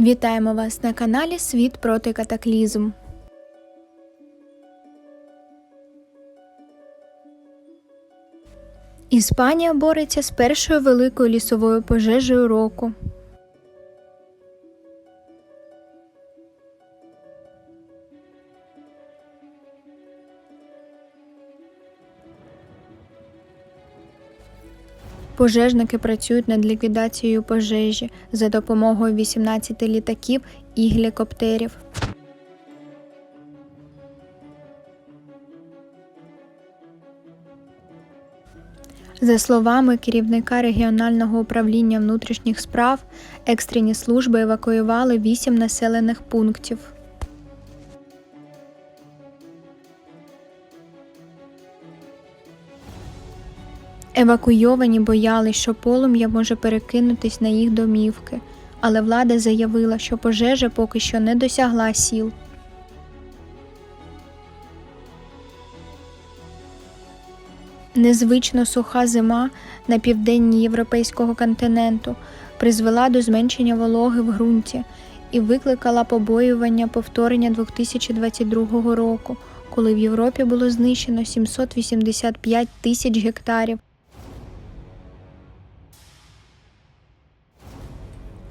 Вітаємо вас на каналі Світ проти катаклізм. Іспанія бореться з першою великою лісовою пожежею року. Пожежники працюють над ліквідацією пожежі за допомогою 18 літаків і гелікоптерів. За словами керівника регіонального управління внутрішніх справ, екстрені служби евакуювали 8 населених пунктів. Евакуйовані боялись, що полум'я може перекинутись на їх домівки, але влада заявила, що пожежа поки що не досягла сіл. Незвично суха зима на південні європейського континенту призвела до зменшення вологи в ґрунті і викликала побоювання повторення 2022 року, коли в Європі було знищено 785 тисяч гектарів.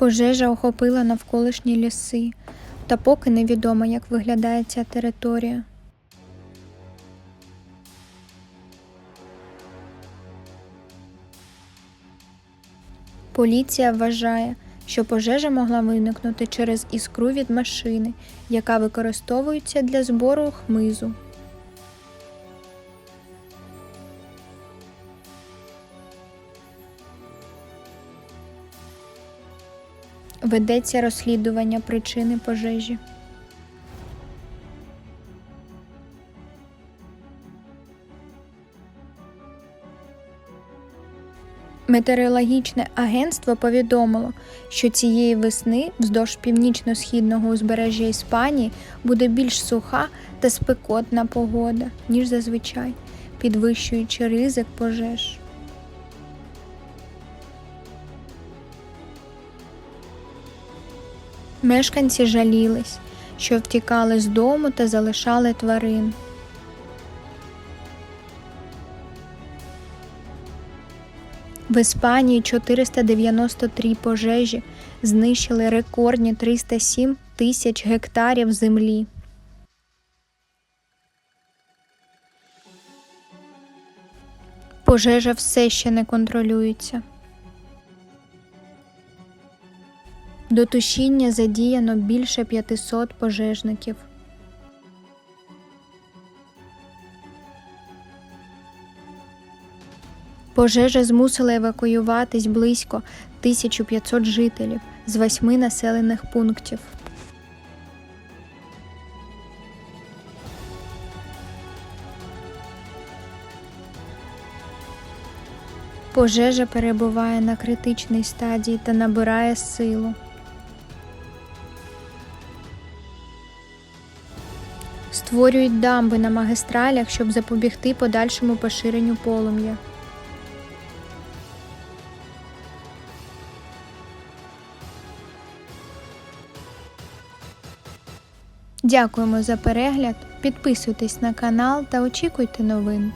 Пожежа охопила навколишні ліси, та поки невідомо, як виглядає ця територія. Поліція вважає, що пожежа могла виникнути через іскру від машини, яка використовується для збору хмизу. Ведеться розслідування причини пожежі. Метеорологічне агентство повідомило, що цієї весни вздовж північно-східного узбережжя Іспанії буде більш суха та спекотна погода, ніж зазвичай, підвищуючи ризик пожеж. Мешканці жалілись, що втікали з дому та залишали тварин. В Іспанії 493 пожежі знищили рекордні 307 тисяч гектарів землі. Пожежа все ще не контролюється. До тушіння задіяно більше 500 пожежників. Пожежа змусила евакуюватись близько 1500 жителів з восьми населених пунктів. Пожежа перебуває на критичній стадії та набирає силу. Створюють дамби на магістралях, щоб запобігти подальшому поширенню полум'я. Дякуємо за перегляд. Підписуйтесь на канал та очікуйте новин.